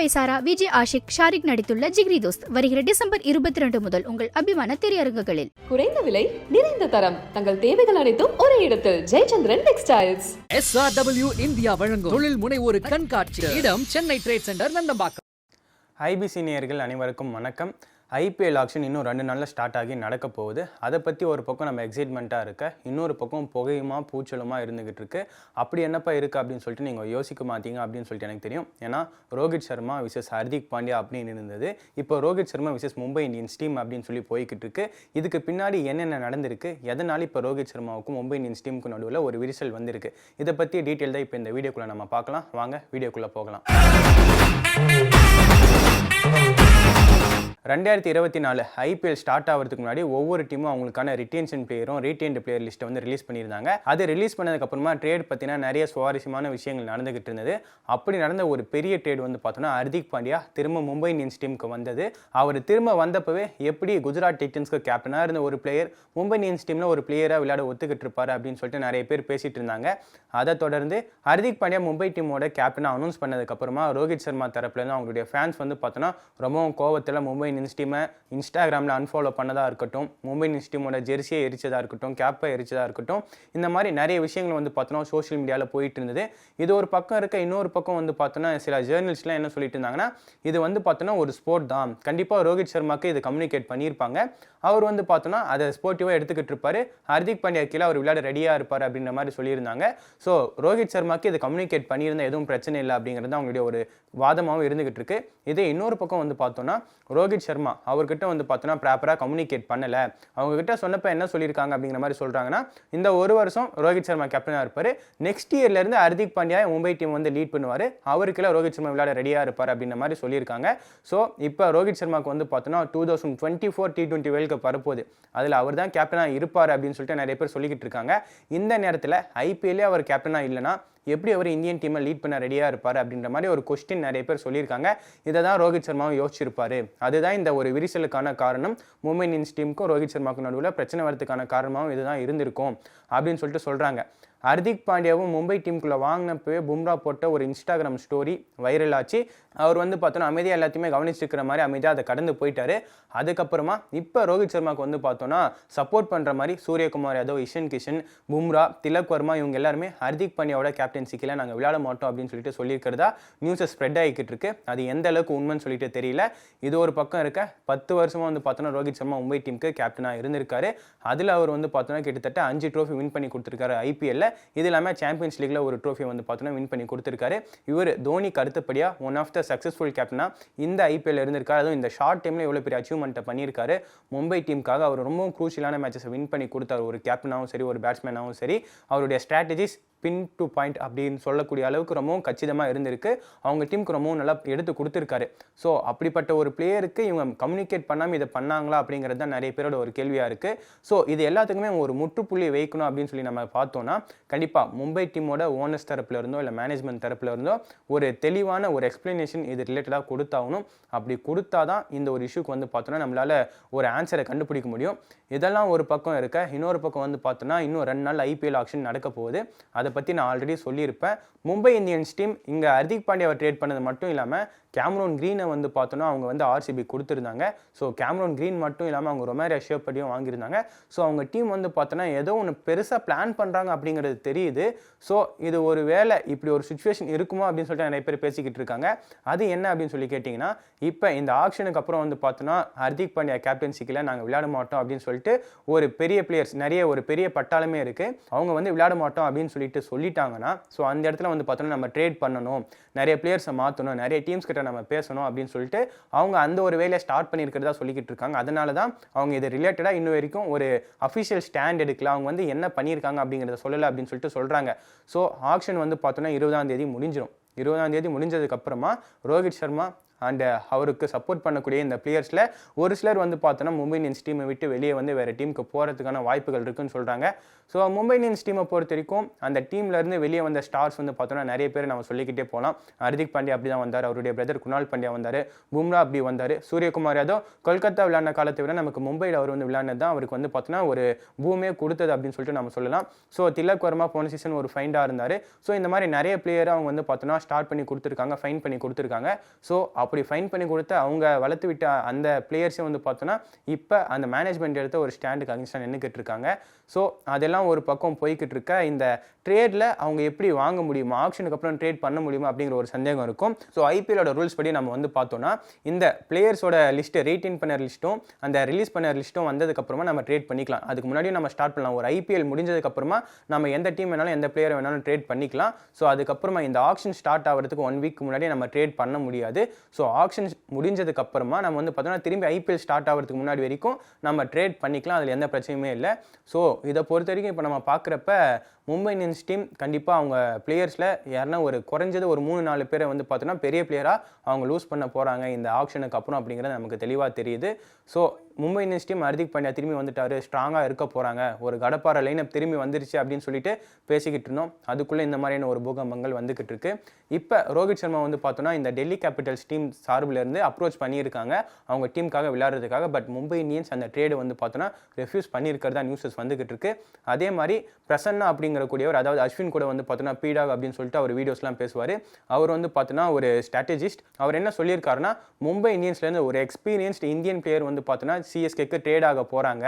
வைசாரா விஜய் ஆஷிக் ஷாரிக் நடித்துள்ள ஜிக்ரி தோஸ்த். வருகிற டிசம்பர் இருபத்தி ரெண்டு முதல் உங்கள் அபிமான திரையரங்குகளில். குறைந்த விலை நிறைந்த தரம். தங்கள் தேவைகள் அனைத்தும் ஒரே இடத்தில். ஜெயச்சந்திரன் டெக்ஸ்டைல்ஸ் எஸ்ஆர்டபிள்யூ இந்தியா வழங்கும் தொழில் முனைவோரு கண்காட்சி. இடம் Chennai trade centre Nandambakkam. IBC நேயர்கள் அனைவருக்கும் வணக்கம். ஐபிஎல் ஆக்ஷன் இன்னும் ரெண்டு நாளில் ஸ்டார்ட் ஆகி நடக்க போகுது. அதை பற்றி ஒரு பக்கம் நம்ம எக்ஸைட்மெண்ட்டாக இருக்க இன்னொரு பக்கம் புகையுமா பூச்சலுமா இருந்துகிட்டு இருக்கு. அப்படி என்னப்பா இருக்குது அப்படின்னு சொல்லிட்டு நீங்கள் யோசிக்க மாட்டீங்க அப்படின்னு சொல்லிட்டு எனக்கு தெரியும். ஏன்னா ரோஹித் சர்மா விசஸ் ஹர்திக் பாண்டியா அப்படின்னு இருந்தது. இப்போ Rohit Sharma versus Mumbai Indians team அப்படின்னு சொல்லி போய்கிட்டு இருக்கு. இதுக்கு பின்னாடி என்னென்ன நடந்திருக்கு? எதனால இப்போ ரோஹித் சர்மாவுக்கும் மும்பை இந்தியன்ஸ் டீமுக்கு நடுவில் ஒரு விரிசல் வந்திருக்கு? இதை பற்றி டீட்டெயில் தான் இப்போ இந்த வீடியோக்குள்ளே நம்ம பார்க்கலாம். வாங்க வீடியோக்குள்ளே போகலாம். ரெண்டாயிரத்தி இருபத்தி நாலு ஐபிஎல் ஸ்டார்ட் ஆகிறதுக்கு முன்னாடி ஒவ்வொரு டீமும் அவங்களுக்கான ரிட்டென்ஷன் பிளேயரும் ரீடைன்டு பிளேயர் லிஸ்ட்டை வந்து ரிலீஸ் பண்ணியிருந்தாங்க. அது ரிலீஸ் பண்ணதுக்கப்புறமா ட்ரேட் பற்றினா நிறைய சுவாரஸ்யமான விஷயங்கள் நடந்துகிட்டு இருந்தது அப்படி நடந்த ஒரு பெரிய ட்ரேட் வந்து பார்த்தோன்னா ஹர்திக் பாண்டியா திரும்ப மும்பை இந்தியன்ஸ் டீமுக்கு வந்தது. அவர் திரும்ப வந்தப்பவே எப்படி குஜராத் டைட்டன்ஸ்க்கு கேப்டனாக இருந்த ஒரு பிளேயர் மும்பை இந்தியன்ஸ் டீமில் ஒரு பிளேயராக விளையாட ஒத்துக்கிட்டு இருப்பார் அப்படின்னு சொல்லிட்டு நிறைய பேர் பேசிகிட்டு இருந்தாங்க அதை தொடர்ந்து ஹர்திக் பாண்டியா மும்பை டீமோட கேப்டனாக அனௌன்ஸ் பண்ணதுக்கப்புறமா ரோஹித் சர்மா தரப்புலேருந்து அவங்களுடைய ஃபேன்ஸ் வந்து பார்த்தோன்னா ரொம்பவும் கோவத்தில் மும்பை இந்தியன்ஸ் டீமை இன்ஸ்டாகிராமில் அன்ஃபாலோ பண்ணதாக இருக்கட்டும் மும்பை இந்தியன்ஸ் டீமோட ஜெர்சியை எரிச்சதாக இருக்கட்டும் கேப்பை எரிச்சதாக இருக்கட்டும் இந்த மாதிரி நிறைய விஷயங்கள் வந்து பார்த்தோன்னா சோஷியல் மீடியாவில் போயிட்டு இருந்தது. இது ஒரு பக்கம் இருக்க இன்னொரு பக்கம் வந்து பார்த்தோன்னா சில ஜேர்னலிஸ்ட்லாம் என்ன சொல்லிட்டு இருந்தாங்கன்னா இது வந்து பார்த்தோன்னா ஒரு ஸ்போர்ட் தான். கண்டிப்பாக ரோஹித் சர்மாக்கு இது கம்யூனிகேட் பண்ணியிருப்பாங்க. அவர் வந்து பார்த்தோன்னா அதை ஸ்போர்ட்டிவாக எடுத்துக்கிட்டு இருப்பாரு. ஹர்திக் பாண்டியா கீழே அவர் விளையாட ரெடியாக இருப்பார் அப்படின்ற மாதிரி சொல்லியிருந்தாங்க. ஸோ ரோஹித் சர்மாக்கு இது கம்யூனிகேட் பண்ணியிருந்தா எதுவும் பிரச்சனை இல்லை அப்படிங்கிறது அவங்களுடைய ஒரு வாதமாகவும் இருந்துகிட்டு இருக்கு. இதே இன்னொரு பக்கம் வந்து பார்த்தோன்னா ரோஹித் சர்மா. அவர்கிட்ட வந்து பார்த்தோன்னா ப்ராப்பராக கம்யூனிகேட் பண்ணலை. அவங்க கிட்ட சொன்னப்ப என்ன சொல்லியிருக்காங்க அப்படிங்கிற மாதிரி சொல்கிறாங்கன்னா இந்த ஒரு வருஷம் ரோஹித் சர்மா கேப்டனாக இருப்பார். நெக்ஸ்ட் இயர்லேருந்து ஹர்திக் பாண்டியா மும்பை டீம் வந்து லீட் பண்ணுவார். அவருக்குள்ள ரோஹித் சர்மா விளையாட ரெடியாக இருப்பார் அப்படின்ற மாதிரி சொல்லியிருக்காங்க. ஸோ இப்போ ரோஹித் சர்மாக்கு வந்து பார்த்தோன்னா two thousand twenty four T twenty world cup வரப்போகுது. அதில் அவர் தான் கேப்டனாக இருப்பார் அப்படின்னு சொல்லிட்டு நிறைய பேர் சொல்லிக்கிட்டு இருக்காங்க. இந்த நேரத்தில் ஐபிஎல்லே அவர் கேப்டனாக இல்லைன்னா எப்படி அவர் இந்தியன் டீமை லீட் பண்ண ரெடியாக இருப்பார் அப்படின்ற மாதிரி ஒரு கொஸ்டின் நிறைய பேர் சொல்லியிருக்காங்க. இதை தான் ரோஹித் சர்மாவும் யோசிச்சிருப்பாரு. அதுதான் இந்த ஒரு விரிசலுக்கான காரணம். மும்பை இந்தியன்ஸ் டீமுக்கும் ரோஹித் சர்மாவுக்கும் நடுவில் பிரச்சனை வரதுக்கான காரணமாகவும் இதுதான் இருந்திருக்கும் அப்படின்னு சொல்லிட்டு சொல்கிறாங்க ஹர்திக் பாண்டியாவும் மும்பை டீமுக்குள்ளே வாங்கினப்பவே பும்ரா போட்ட ஒரு இன்ஸ்டாகிராம் ஸ்டோரி வைரல் ஆச்சு அவர் வந்து பார்த்தோன்னா அமைதியாக எல்லாத்தையுமே கவனிச்சிருக்கிற மாதிரி அமைதியாக அதை கடந்து போயிட்டாரு. அதுக்கப்புறமா இப்போ ரோஹித் சர்மாவுக்கு வந்து பார்த்தோன்னா சப்போர்ட் பண்ணுற மாதிரி சூரியகுமார் யாதவ் இஷன் கிஷன் பும்ரா திலக் வர்மா இவங்க எல்லாருமே ஹர்திக் பாண்டியாவோட கேப்டன்சிக்கில் நாங்கள் விளையாட மாட்டோம் அப்படின்னு சொல்லிட்டு சொல்லியிருக்கிறதா நியூஸை ஸ்ப்ரெட் ஆகிக்கிட்டு இருக்கு. அது எந்த அளவுக்கு உண்மைன்னு சொல்லிட்டு தெரியல. இது ஒரு பக்கம் இருக்க பத்து வருஷமாக வந்து பார்த்தோன்னா ரோஹித் சர்மா மும்பை டீமுக்கு கேப்டனாக இருந்திருக்காரு. அதில் அவர் வந்து பார்த்தோன்னா கிட்டத்தட்ட அஞ்சு ட்ரோஃபி வின் பண்ணி கொடுத்துருக்காரு ஐபிஎல்ல இது இல்லாமல் சாம்பியன்ஸ் லீக்ல ஒரு ட்ரோஃபி வந்து பார்த்தோன்னா வின் பண்ணி கொடுத்துருக்காரு. இவர் தோனிக்கு அடுத்தபடியாக ஒன் ஆஃப் த சக்ஸஸ்ஃபுல் கேப்டனாக இந்த ஐபிஎல் இருந்திருக்காரு. அதுவும் இந்த ஷார்ட் டைமில் எவ்வளோ பெரிய அச்சீவ்மெண்ட்டை பண்ணியிருக்காரு. மும்பை டீமுக்காக அவர் ரொம்பவும் குரூஷியலான மேட்சஸை வின் பண்ணி கொடுத்தார். ஒரு கேப்டனாகவும் சரி ஒரு பேட்ஸ்மேனாகவும் சரி. அவருடைய ஸ்ட்ராட்டஜிஸ் பின் டு பாயிண்ட் அப்படின்னு சொல்லக்கூடிய அளவுக்கு ரொம்பவும் கச்சிதமாக இருந்திருக்கு. அவங்க டீமுக்கு ரொம்பவும் நல்லா எடுத்து கொடுத்துருக்காரு. ஸோ அப்படிப்பட்ட ஒரு பிளேயருக்கு இவங்க கம்யூனிகேட் பண்ணாமல் இதை பண்ணாங்களா அப்படிங்கிறது தான் நிறைய பேரோட ஒரு கேள்வியாக இருக்குது ஸோ இது எல்லாத்துக்குமே ஒரு முற்றுப்புள்ளி வைக்கணும் அப்படின்னு சொல்லி நம்ம பார்த்தோன்னா கண்டிப்பாக மும்பை டீமோட ஓனர்ஸ் தரப்புல இருந்தோ இல்லை மேனேஜ்மெண்ட் தரப்புல இருந்தோ ஒரு தெளிவான ஒரு எக்ஸ்ப்ளனேஷன் இது ரிலேட்டடாக கொடுத்தாகணும். அப்படி கொடுத்தா தான் இந்த ஒரு இஷ்யூக்கு வந்து பார்த்தோன்னா நம்மளால் ஒரு ஆன்சரை கண்டுபிடிக்க முடியும். இதெல்லாம் ஒரு பக்கம் இருக்க இன்னொரு பக்கம் வந்து பார்த்தோன்னா இன்னும் ரெண்டு நாள் ஐபிஎல் ஆக்ஷன் நடக்க போகுது. அதை பற்றி நான் ஆல்ரெடி சொல்லியிருப்பேன். மும்பை இந்தியன்ஸ் டீம் இங்கே ஹர்திக் பாண்டியாவை ட்ரேட் பண்ணது மட்டும் இல்லாமல் கேமரோன் க்ரீனை வந்து பார்த்தோன்னா அவங்க வந்து ஆர்சிபி கொடுத்துருந்தாங்க. ஸோ கேமரோன் க்ரீன் மட்டும் இல்லாமல் அவங்க ரொமேரியா ஷேப்படியும் வாங்கியிருந்தாங்க. ஸோ அவங்க டீம் வந்து பார்த்தோன்னா ஏதோ ஒன்று பெருசாக பிளான் பண்ணுறாங்க அப்படிங்கிறது தெரியுது. ஸோ இது ஒரு வேலை இப்படி ஒரு சுச்சுவேஷன் இருக்குமா அப்படின்னு சொல்லிட்டு நிறைய பேர் பேசிக்கிட்டு இருக்காங்க. அது என்ன அப்படின்னு சொல்லி கேட்டிங்கன்னா இப்போ இந்த ஆக்ஷனுக்கு அப்புறம் வந்து பார்த்தோன்னா ஹர்திக் பாண்டியா கேப்டன்சிக்கில் நாங்கள் விளையாட மாட்டோம் அப்படின்னு சொல்லிட்டு ஒரு பெரிய பிளேயர்ஸ் நிறைய ஒரு பெரிய பட்டாளமே இருக்குது அவங்க வந்து விளையாட மாட்டோம் அப்படின்னு சொல்லிட்டு சொல்லிட்டாங்கன்னா ஸோ அந்த இடத்துல வந்து பார்த்தோன்னா நம்ம ட்ரேட் பண்ணணும். நிறைய பிளேயர்ஸை மாற்றணும் நிறைய டீம்ஸ் கிட்ட நம்ம பேசணும் அப்படின்னு சொல்லிட்டு அவங்க அந்த ஒரு வேலையை ஸ்டார்ட் பண்ணியிருக்கிறதா சொல்லிக்கிட்டு இருக்காங்க. அதனால தான் அவங்க இது ரிலேட்டடாக இன்ன வரைக்கும் ஒரு அஃபிஷியல் ஸ்டாண்ட் எடுக்கல. அவங்க வந்து என்ன பண்ணியிருக்காங்க அப்படிங்கிறத சொல்லலை அப்படின்னு சொல்லிட்டு சொல்கிறாங்க ஸோ ஆக்ஷன் வந்து பார்த்தோன்னா இருபதாம் தேதி முடிஞ்சிடும் இருபதாம் தேதி முடிஞ்சதுக்கு அப்புறமா ரோஹித் சர்மா அண்ட் uh, அவருக்கு சப்போர்ட் பண்ணக்கூடிய இந்த பிளேயர்ஸில் ஒரு சிலர் வந்து பார்த்தோன்னா மும்பை இந்தியன்ஸ் டீமை விட்டு வெளியே வந்து வேறு டீமுக்கு போகிறதுக்கான வாய்ப்புகள் இருக்குன்னு சொல்கிறாங்க ஸோ மும்பை இந்தியன்ஸ் டீமை பொறுத்த வரைக்கும் அந்த டீம்லேருந்து வெளியே வந்த ஸ்டார்ஸ் வந்து பார்த்தோன்னா நிறைய பேர் நம்ம சொல்லிக்கிட்டே போகலாம் ஹர்திக் பாண்டியா அப்படி தான் வந்தார். அவருடைய பிரதர் குணால் பாண்டியா வந்தார். பும்ரா அப்படி வந்தார். சூரியகுமார் யாதவ் கொல்கத்தா விளையாடின காலத்தை விட நமக்கு மும்பையில் அவர் வந்து விளையாடினது தான் அவருக்கு வந்து பார்த்தோன்னா ஒரு பூமே கொடுத்தது அப்படின்னு சொல்லிட்டு நம்ம சொல்லலாம். ஸோ திலக் வர்மா போன சீசன் ஒரு ஃபைண்டாக இருந்தார். ஸோ இந்த மாதிரி நிறைய பிளேயர் அவங்க வந்து பார்த்தோன்னா ஸ்டார்ட் பண்ணி கொடுத்துருக்காங்க ஃபைன் பண்ணி கொடுத்துருக்காங்க. ஸோ அப்படி ஃபைன் பண்ணி கொடுத்து அவங்க வளர்த்து விட்ட அந்த பிளேயர்ஸே வந்து பார்த்தோன்னா இப்போ அந்த மேனேஜ்மெண்ட் எடுத்த ஒரு ஸ்டாண்டுக்கு அகேன்ஸ்டாக நின்றுக்கிட்டு இருக்காங்க. ஸோ அதெல்லாம் ஒரு பக்கம் போய்கிட்டு இருக்க இந்த ட்ரேடில் அவங்க எப்படி வாங்க முடியுமா? ஆப்ஷனுக்கு அப்புறம் ட்ரேட் பண்ண முடியுமா? அப்படிங்கிற ஒரு சந்தேகம் இருக்கும். ஸோ ஐபிஎலோட ரூல்ஸ் படி நம்ம வந்து பார்த்தோன்னா இந்த பிளேயர்ஸோட லிஸ்ட்டு ரீட்டைன் பண்ண லிஸ்ட்டும் அந்த ரிலீஸ் பண்ண லிஸ்ட்டும் வந்ததுக்கப்புறமா நம்ம ட்ரேட் பண்ணிக்கலாம். அதுக்கு முன்னாடியும் நம்ம ஸ்டார்ட் பண்ணலாம். ஒரு ஐபிஎல் முடிஞ்சதுக்கப்புறமா நம்ம எந்த டீம் வேணாலும் எந்த பிளேயர் வேணாலும் ட்ரேட் பண்ணிக்கலாம். ஸோ அதுக்கப்புறமா இந்த ஆக்ஷன் ஸ்டார்ட் ஆகிறதுக்கு ஒன் வீக் முன்னாடி நம்ம ட்ரேட் பண்ண முடியாது. ஸோ ஸோ ஆக்ஷன் முடிஞ்சதுக்கு அப்புறமா நம்ம வந்து பார்த்தோன்னா திரும்பி ஐபிஎல் ஸ்டார்ட் ஆகிறதுக்கு முன்னாடி வரைக்கும் நம்ம ட்ரேட் பண்ணிக்கலாம். அதில் எந்த பிரச்சனையுமே இல்லை. ஸோ இதை பொறுத்த வரைக்கும் இப்போ நம்ம பார்க்குறப்ப மும்பை இந்தியன்ஸ் டீம் கண்டிப்பாக அவங்க பிளேயர்ஸில் யாருன்னா ஒரு குறைஞ்சது ஒரு மூணு நாலு பேரை வந்து பார்த்தோன்னா பெரிய பிளேயராக அவங்க லூஸ் பண்ண போகிறாங்க இந்த ஆப்ஷனுக்கு அப்புறம் அப்படிங்கிறது நமக்கு தெளிவாக தெரியுது. So Mumbai Indians team Hardik Pandya திரும்பி வந்துட்டாரு ஸ்ட்ராங்காக இருக்க போகிறாங்க ஒரு கடப்பார லைனப் திரும்பி வந்துருச்சு அப்படின்னு சொல்லிட்டு பேசிக்கிட்டு இருந்தோம். அதுக்குள்ளே இந்த மாதிரியான ஒரு பூகம்பங்கள் வந்துக்கிட்டு இருக்கு. இப்போ ரோஹித் சர்மா வந்து பார்த்தோன்னா இந்த டெல்லி கேபிட்டல்ஸ் டீம் சார்பில் இருந்து அப்ரோச் பண்ணியிருக்காங்க. அவங்க டீமுக்காக விளையாடுறதுக்காக பட் மும்பை இந்தியன்ஸ் அந்த ட்ரேடு வந்து பார்த்தோன்னா ரெஃப்யூஸ் பண்ணியிருக்கிறதா நியூஸஸ் வந்துக்கிட்டு இருக்கு. அதே மாதிரி பிரசன்னா அப்படிங்கிற கூடியவர் அதாவது அஸ்வின் கூட வந்து பார்த்தோன்னா பீடாக் அப்படின்னு சொல்லிட்டு அவர் வீடியோஸ்லாம் பேசுவார். அவர் வந்து பார்த்தோன்னா ஒரு ஸ்ட்ராட்டஜிஸ்ட் அவர் என்ன சொல்லியிருக்காருன்னா மும்பை இந்தியன்ஸ்லேருந்து ஒரு எக்ஸ்பீரியன்ஸ்டு இந்தியன் பிளேயர் வந்து பார்த்தோன்னா சிஎஸ்கேக்கு ட்ரேட் ஆக போகிறாங்க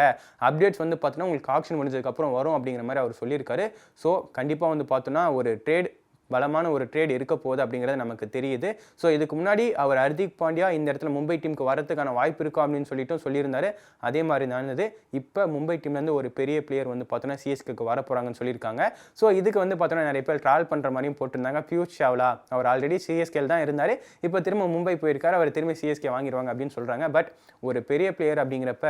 அப்டேட்ஸ் வந்து பார்த்தோன்னா உங்களுக்கு ஆக்ஷன் முடிஞ்சதுக்கப்புறம் வரும் அப்படிங்கிற மாதிரி அவர் சொல்லியிருக்காரு. ஸோ கண்டிப்பாக வந்து பார்த்தோன்னா ஒரு ட்ரேட் பலமான ஒரு ட்ரேட் இருக்க போகுது அப்படிங்கிறது நமக்கு தெரியுது. ஸோ இதுக்கு முன்னாடி அவர் ஹர்திக் பாண்டியா இந்த இடத்துல மும்பை டீமுக்கு வரதுக்கான வாய்ப்பு இருக்கா அப்படின்னு சொல்லிட்டும் சொல்லியிருந்தாரு. அதே மாதிரி நடந்தது இப்போ மும்பை டீம்லேருந்து ஒரு பெரிய பிளேயர் வந்து பார்த்தோன்னா சிஎஸ்கேக்கு வர போகிறாங்கன்னு சொல்லியிருக்காங்க. ஸோ இதுக்கு வந்து பார்த்தோன்னா நிறைய பேர் ட்ராவல் பண்ணுற மாதிரியும் போட்டிருந்தாங்க. பியூஷ் சாவ்லா அவர் ஆல்ரெடி சிஎஸ்கேல் தான் இருந்தார். இப்போ திரும்ப மும்பை போயிருக்காரு. அவர் திரும்ப சிஎஸ்கே வாங்கிடுவாங்க அப்படின்னு சொல்கிறாங்க பட் ஒரு பெரிய பிளேயர் அப்படிங்கிறப்ப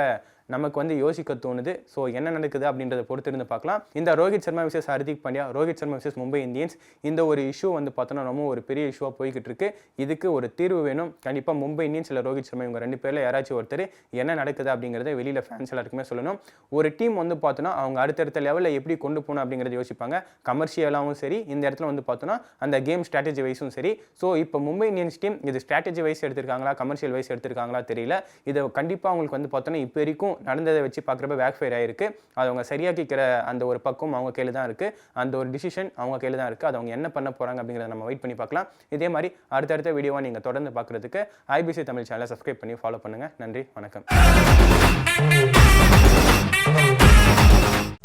நமக்கு வந்து யோசிக்க தோணுது. ஸோ என்ன நடக்குது அப்படின்றத பொறுத்திருந்து பார்க்கலாம். இந்த Rohit Sharma versus Hardik Pandya Rohit Sharma versus Mumbai Indians. இந்த ஒரு ஒரு இஷ்யூ வந்து பார்த்தோன்னா ரொம்ப ஒரு பெரிய இஷ்யூவாக போய்கிட்டு இருக்கு இதுக்கு ஒரு தீர்வு வேணும். கண்டிப்பாக மும்பை இந்தியன்ஸ் இல்லை ரோஹித் சர்மா இவங்க ரெண்டு பேரில் யாராச்சும் ஒருத்தர் என்ன நடக்குது அப்படிங்கிறத வெளியில் ஃபேன்ஸ் எல்லாருக்குமே சொல்லணும். ஒரு டீம் வந்து பார்த்தோன்னா அவங்க அடுத்தடுத்த லெவலில் எப்படி கொண்டு போகணும் அப்படிங்கிறத யோசிப்பாங்க. கமர்ஷியலாகவும் சரி இந்த இடத்துல வந்து பார்த்தோன்னா அந்த கேம் ஸ்ட்ராட்டஜி வைஸும் சரி. ஸோ இப்போ மும்பை இந்தியன்ஸ் டீம் இது ஸ்ட்ராட்டஜி வைஸ் எடுத்திருக்காங்களா கமர்ஷியல் வைஸ் எடுத்திருக்காங்களா தெரியல. இதை கண்டிப்பாக அவங்களுக்கு வந்து பார்த்தோன்னா இப்போ வரைக்கும் நடந்ததை வச்சு பார்க்குறப்ப பேக் ஃபயர் ஆயிருக்கு. அது அவங்க சரியாக்கிக்கிற அந்த ஒரு பக்கம் அவங்க கையில் தான் இருக்குது அந்த ஒரு டிசிஷன் அவங்க கையில் தான் இருக்குது அது அவங்க என்ன பண்ண போகிறாங்க அப்படிங்கிறத நம்ம வெயிட் பண்ணி பார்க்கலாம். இதே மாதிரி அடுத்தடுத்த வீடியோவை நீங்கள் தொடர்ந்து பார்க்குறதுக்கு ஐபிசி தமிழ் சேனலை சப்ஸ்கிரைப் பண்ணி ஃபாலோ பண்ணுங்கள் நன்றி வணக்கம்.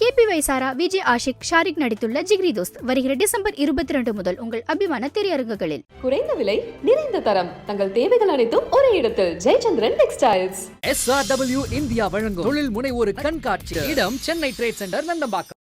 கேபி சாரா விஜய் ஆஷிக் ஷாரிக் நடித்துள்ள ஜிகிரி தோஸ்த் வருகிற டிசம்பர் இருபத்தி ரெண்டு முதல் உங்கள் அபிமான திரையரங்குகளில். குறைந்த விலை நிறைந்த தரம். தங்கள் தேவைகள் அனைத்தும் ஒரே இடத்தில். ஜெயச்சந்திரன் டெக்ஸ்டைல்ஸ். எஸ்ஆர்டபிள்யூ இந்தியா வழங்கும் தொழில் முனைவோரு கண்காட்சி. இடம் சென்னை ட்ரேட் சென்டர் நந்தம்பாக்கம்.